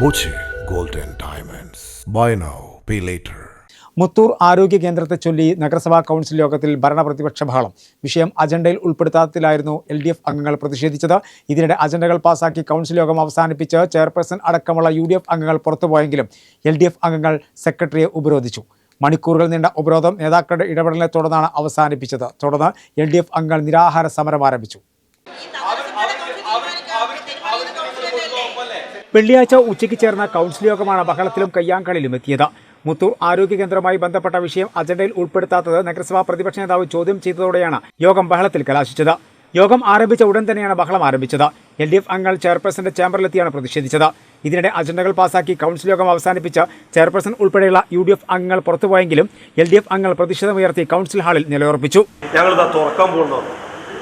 Boche golden diamonds buy now pay later Muthoor ആരോഗ്യ കേന്ദ്രത്തെ ചൊല്ലി നഗരസഭാ കൗൺസിൽ യോഗത്തിൽ ഭരണപ്രതിപക്ഷ ബഹളം. വിഷയം അജണ്ടയിൽ ഉൾപ്പെടുത്താത്തതിലായിരുന്നു എൽ ഡി എഫ് അംഗങ്ങൾ പ്രതിഷേധിച്ചത്. ഇതിനിടെ അജണ്ടകൾ പാസാക്കി കൗൺസിൽ യോഗം അവസാനിപ്പിച്ച് ചെയർപേഴ്സൺ അടക്കമുള്ള യു ഡി എഫ് അംഗങ്ങൾ പുറത്തുപോയെങ്കിലും എൽ ഡി എഫ് അംഗങ്ങൾ സെക്രട്ടറിയെ ഉപരോധിച്ചു. മണിക്കൂറുകൾ നീണ്ട ഉപരോധം നേതാക്കളുടെ ഇടപെടലിനെ തുടർന്നാണ് അവസാനിപ്പിച്ചത്. തുടർന്ന് എൽ ഡി എഫ് അംഗങ്ങൾ നിരാഹാര സമരം ആരംഭിച്ചു. വെള്ളിയാഴ്ച ഉച്ചയ്ക്ക് ചേർന്ന കൗൺസിൽ യോഗമാണ് ബഹളത്തിലും കയ്യാങ്കളിലും എത്തിയത്. മുത്തൂർ ആരോഗ്യ കേന്ദ്രവുമായി ബന്ധപ്പെട്ട വിഷയം അജണ്ടയിൽ ഉൾപ്പെടുത്താത്തത് നഗരസഭാ പ്രതിപക്ഷ നേതാവ് ചോദ്യം ചെയ്തതോടെയാണ് യോഗം ബഹളത്തിൽ കലാശിച്ചത്. യോഗം ആരംഭിച്ച ഉടൻ തന്നെയാണ് ബഹളം ആരംഭിച്ചത്. എൽ ഡി എഫ് അംഗങ്ങൾ ചെയർപേഴ്സന്റെ ചേംബറിലെത്തിയാണ് പ്രതിഷേധിച്ചത്. ഇതിനിടെ അജണ്ടകൾ പാസാക്കി കൗൺസിൽ യോഗം അവസാനിപ്പിച്ച് ചെയർപേഴ്സൺ ഉൾപ്പെടെയുള്ള യു ഡി എഫ് അംഗങ്ങൾ പുറത്തുപോയെങ്കിലും എൽ ഡി എഫ് അംഗങ്ങൾ പ്രതിഷേധമുയർത്തി കൗൺസിൽ ഹാളിൽ നിലയുറപ്പിച്ചു.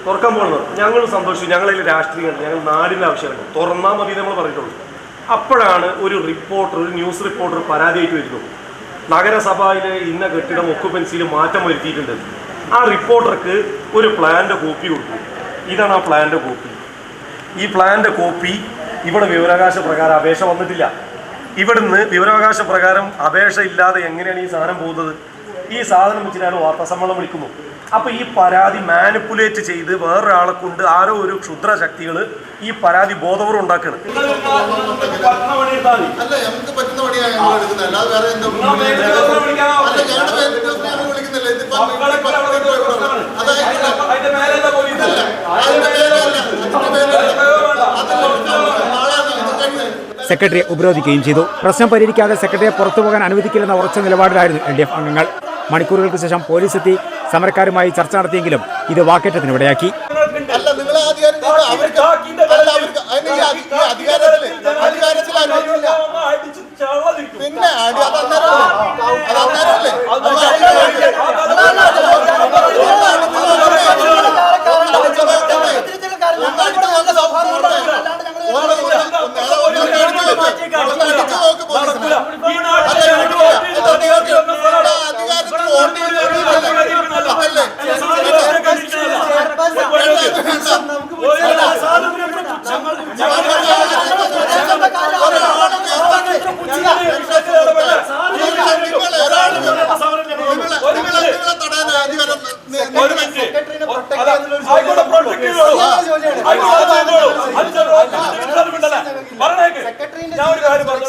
തുറക്കാൻ പോകുന്നത് ഞങ്ങൾ സന്തോഷിച്ചു. ഞങ്ങളിൽ രാഷ്ട്രീയം ഞങ്ങൾ നാടിന്റെ ആവശ്യമാണ് തുറന്നാൽ മതി നമ്മൾ പറഞ്ഞിട്ടുള്ളൂ. അപ്പോഴാണ് ഒരു റിപ്പോർട്ടർ ഒരു ന്യൂസ് റിപ്പോർട്ടർ പരാതിയായിട്ട് വരുന്നു നഗരസഭയിലെ ഇന്ന കെട്ടിടം ഒക്കുപെൻസിയിൽ മാറ്റം വരുത്തിയിട്ടുണ്ട്. ആ റിപ്പോർട്ടർക്ക് ഒരു പ്ലാന്റെ കോപ്പി കൊടുത്തു. ഇതാണ് ആ പ്ലാന്റെ കോപ്പി ഈ പ്ലാന്റെ കോപ്പി ഇവിടെ വിവരാവകാശ പ്രകാരം അപേക്ഷ വന്നിട്ടില്ല. ഇവിടുന്ന് വിവരാവകാശ പ്രകാരം അപേക്ഷ ഇല്ലാതെ എങ്ങനെയാണ് ഈ സാധനം പോകുന്നത്? ഈ സാധനം വെച്ചിട്ടാണ് വാർത്താ സമ്മേളനം വിളിക്കുന്നു അപ്പൊ ഈ പരാതി മാനിപ്പുലേറ്റ് ചെയ്ത് വേറൊരാളെ കൊണ്ട് ആരോ ഒരു ക്ഷുദ്ര ശക്തികൾ ഈ പരാതി ബോധപൂർവം സെക്രട്ടറിയെ ഉപരോധിക്കുകയും ചെയ്തു. പ്രശ്നം പരിഹരിക്കാതെ സെക്രട്ടറിയെ പുറത്തുപോകാൻ അനുവദിക്കില്ലെന്ന ഉറച്ച നിലപാടിലായിരുന്നു എൽ ഡി എഫ് അംഗങ്ങൾ. മണിക്കൂറുകൾക്ക് ശേഷം പോലീസ് എത്തി. സമരക്കാരുമായി ചർച്ച നടത്തിയെങ്കിലും ഇത് വാക്കേറ്റത്തിന് ഇടയാക്കി. അല്ല ഞാൻ ഒരു കാര്യം പറഞ്ഞു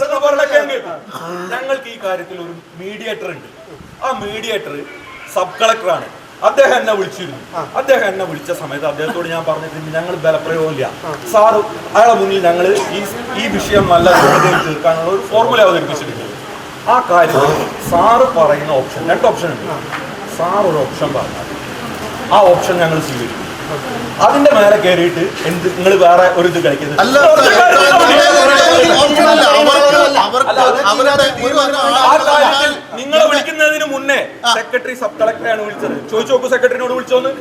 ഞങ്ങൾക്ക് ഈ കാര്യത്തിൽ ഒരു മീഡിയേറ്റർ ഉണ്ട്. ആ മീഡിയേറ്റർ സബ് കളക്ടറാണ് അദ്ദേഹം എന്നെ വിളിച്ചിരുന്നു. അദ്ദേഹം എന്നെ വിളിച്ച സമയത്ത് അദ്ദേഹത്തോട് ഞാൻ പറഞ്ഞിട്ടുണ്ട് ഞങ്ങൾ ബലപ്രയോഗമില്ല. സാറ് അയാളെ മുന്നിൽ ഞങ്ങൾ ഈ ഈ വിഷയം നല്ല രീതിയിൽ തീർക്കാനുള്ള ഒരു ഫോർമുല അവതരിപ്പിച്ചിട്ടുണ്ട്. ആ കാര്യം സാറ് പറയുന്ന ഓപ്ഷൻ രണ്ട് ഓപ്ഷൻ ഉണ്ട്. സാർ ഒരു ഓപ്ഷൻ പറഞ്ഞു ആ ഓപ്ഷൻ ഞങ്ങൾ സ്വീകരിക്കും. അതിന്റെ മേലെ കയറിയിട്ട് എന്ത് നിങ്ങൾ വേറെ ഒരു ഇത് കളിക്കുന്നത് നിങ്ങൾ അവർക്ക് അവർക്ക് അവരുടെ ഒരു ആ കാര്യത്തിൽ നിങ്ങളെ വിളിക്കുന്നതിന് മുന്നേ സെക്രട്ടറി സബ് കളക്ടറെയാണ് വിളിച്ചത് ചോദിച്ചു നോക്കൂ സെക്രട്ടറിനോട് വിളിച്ചോന്ന്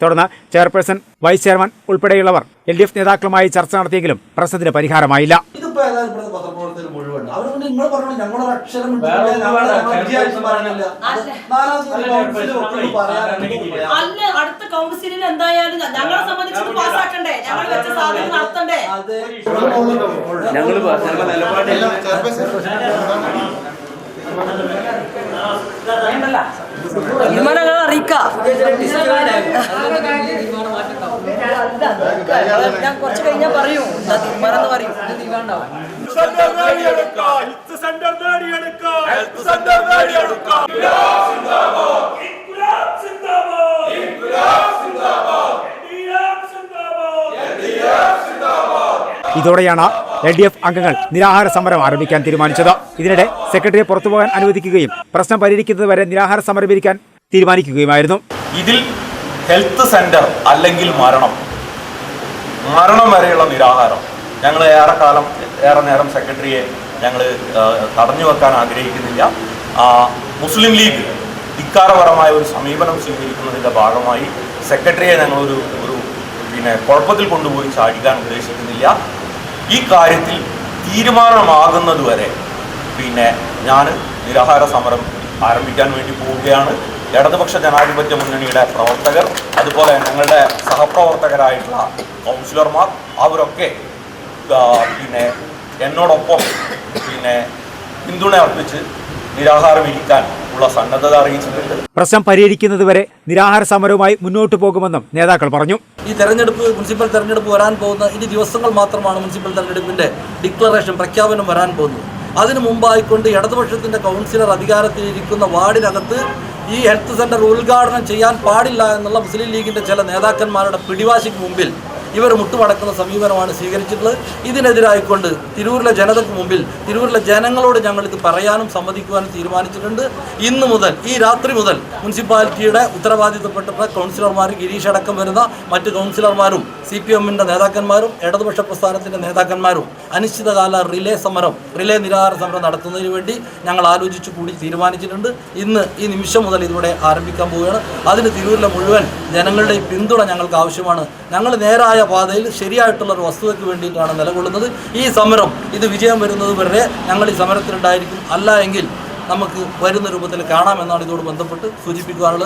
തുടർന്ന് ചെയർപേഴ്സൺ വൈസ് ചെയർമാൻ ഉൾപ്പെടെയുള്ളവർ എൽ ഡി എഫ് നേതാക്കളുമായി ചർച്ച നടത്തിയെങ്കിലും പ്രശ്നത്തിന് പരിഹാരമായില്ല. അല്ല കൗൺസിലിൽ എന്തായാലും ഞങ്ങളെ സംബന്ധിച്ച് പാസ്സാക്കണ്ടേ? ഞങ്ങൾ വെച്ച സാധനം നടത്തണ്ടേ? അത് തീരുമാനങ്ങൾ അറിയിക്കാം. ഞാൻ കുറച്ച് കഴിഞ്ഞാൽ പറയൂ. തീരുമാനം എന്ന് പറയൂ. ഇതോടെയാണ് എൽ ഡി എഫ് അംഗങ്ങൾ നിരാഹാര സമരം ആരംഭിക്കാൻ തീരുമാനിച്ചത്. ഇതിനിടെ സെക്രട്ടറിയെ പുറത്തുപോകാൻ അനുവദിക്കുകയും പ്രശ്നം പരിഹരിക്കുന്നത് വരെ നിരാഹാര സമരം ഇരിക്കാൻ തീരുമാനിക്കുകയുമായിരുന്നു. ഇതിൽ ഹെൽത്ത് സെന്റർ അല്ലെങ്കിൽ മരണം. മരണം വരെയുള്ള നിരാഹാരം. ഞങ്ങൾ ഏറെ കാലം ഏറെ നേരം സെക്രട്ടറിയെ ഞങ്ങൾ തടഞ്ഞു വെക്കാൻ ആഗ്രഹിക്കുന്നില്ല. മുസ്ലിം ലീഗ് ധിക്കാരപരമായ ഒരു സമീപനം സ്വീകരിക്കുന്നതിന്റെ ഭാഗമായി സെക്രട്ടറിയെ ഞങ്ങളൊരു ഒരു പിന്നെ കുഴപ്പത്തിൽ കൊണ്ടുപോയി ചാടിക്കാൻ ഉദ്ദേശിക്കുന്നില്ല. ഈ കാര്യത്തിൽ തീരുമാനമാകുന്നതുവരെ പിന്നെ ഞാൻ നിരാഹാര സമരം ആരംഭിക്കാൻ വേണ്ടി പോവുകയാണ്. ഇടതുപക്ഷ ജനാധിപത്യ മുന്നണിയുടെ പ്രവർത്തകർ അതുപോലെ ഞങ്ങളുടെ സഹപ്രവർത്തകരായിട്ടുള്ള കൗൺസിലർമാർ അവരൊക്കെ പിന്നെ എന്നോടൊപ്പം പിന്നെ പിന്തുണ അർപ്പിച്ച് നിരാഹാരം ഇരിക്കാൻ ഉള്ള സന്നദ്ധത അറിയിച്ചിട്ടുണ്ട്. പ്രശ്നം പരിഹരിക്കുന്നതുവരെ നിരാഹാര സമരവുമായി മുന്നോട്ട് പോകുമെന്നും നേതാക്കൾ പറഞ്ഞു. ഈ തെരഞ്ഞെടുപ്പ് മുനിസിപ്പൽ തെരഞ്ഞെടുപ്പ് വരാൻ പോകുന്ന ഇനി ദിവസങ്ങൾ മാത്രമാണ് മുനിസിപ്പൽ തെരഞ്ഞെടുപ്പിന്റെ ഡിക്ലറേഷൻ പ്രഖ്യാപനം വരാൻ പോകുന്നത്. അതിനു മുമ്പായിക്കൊണ്ട് ഇടതുപക്ഷത്തിന്റെ കൗൺസിലർ അധികാരത്തിലിരിക്കുന്ന വാർഡിനകത്ത് ഈ ഹെൽത്ത് സെന്റർ ഉദ്ഘാടനം ചെയ്യാൻ പാടില്ല എന്നുള്ള മുസ്ലിം ലീഗിന്റെ ചില നേതാക്കന്മാരുടെ പിടിവാശിക്ക് മുമ്പിൽ ഇവർ മുട്ടുമടക്കുന്ന സമീപനമാണ് സ്വീകരിച്ചിട്ടുള്ളത്. ഇതിനെതിരായിക്കൊണ്ട് തിരൂരിലെ ജനതയ്ക്ക് മുമ്പിൽ തിരൂരിലെ ജനങ്ങളോട് ഞങ്ങൾ ഇത് പറയാനും സമ്മതിക്കുവാനും തീരുമാനിച്ചിട്ടുണ്ട്. ഇന്ന് മുതൽ ഈ രാത്രി മുതൽ മുനിസിപ്പാലിറ്റിയുടെ ഉത്തരവാദിത്തപ്പെട്ട കൗൺസിലർമാർ ഗിരീഷ് അടക്കം വരുന്ന മറ്റ് കൗൺസിലർമാരും സി പി എമ്മിന്റെ നേതാക്കന്മാരും ഇടതുപക്ഷ പ്രസ്ഥാനത്തിന്റെ നേതാക്കന്മാരും അനിശ്ചിതകാല റിലേ സമരം റിലേ നിരാഹാര സമരം നടത്തുന്നതിന് വേണ്ടി ഞങ്ങൾ ആലോചിച്ചു കൂടി തീരുമാനിച്ചിട്ടുണ്ട്. ഇന്ന് ഈ നിമിഷം മുതൽ ഇതിവിടെ ആരംഭിക്കാൻ പോവുകയാണ്. അതിന് തിരൂരിലെ മുഴുവൻ ജനങ്ങളുടെ പിന്തുണ ഞങ്ങൾക്ക് ആവശ്യമാണ്. ഞങ്ങൾ നേരായ പാതയിൽ ശരിയായിട്ടുള്ള ഒരു വസ്തുതയ്ക്ക് വേണ്ടിയിട്ടാണ് നിലകൊള്ളുന്നത്. ഈ സമരം ഇത് വിജയം വരുന്നത് വരെ ഞങ്ങൾ ഈ സമരത്തിലുണ്ടായിരിക്കും. അല്ല എങ്കിൽ നമുക്ക് വരുന്ന രൂപത്തിൽ കാണാമെന്നാണ് ഇതോട് ബന്ധപ്പെട്ട് സൂചിപ്പിക്കുവാനുള്ളത്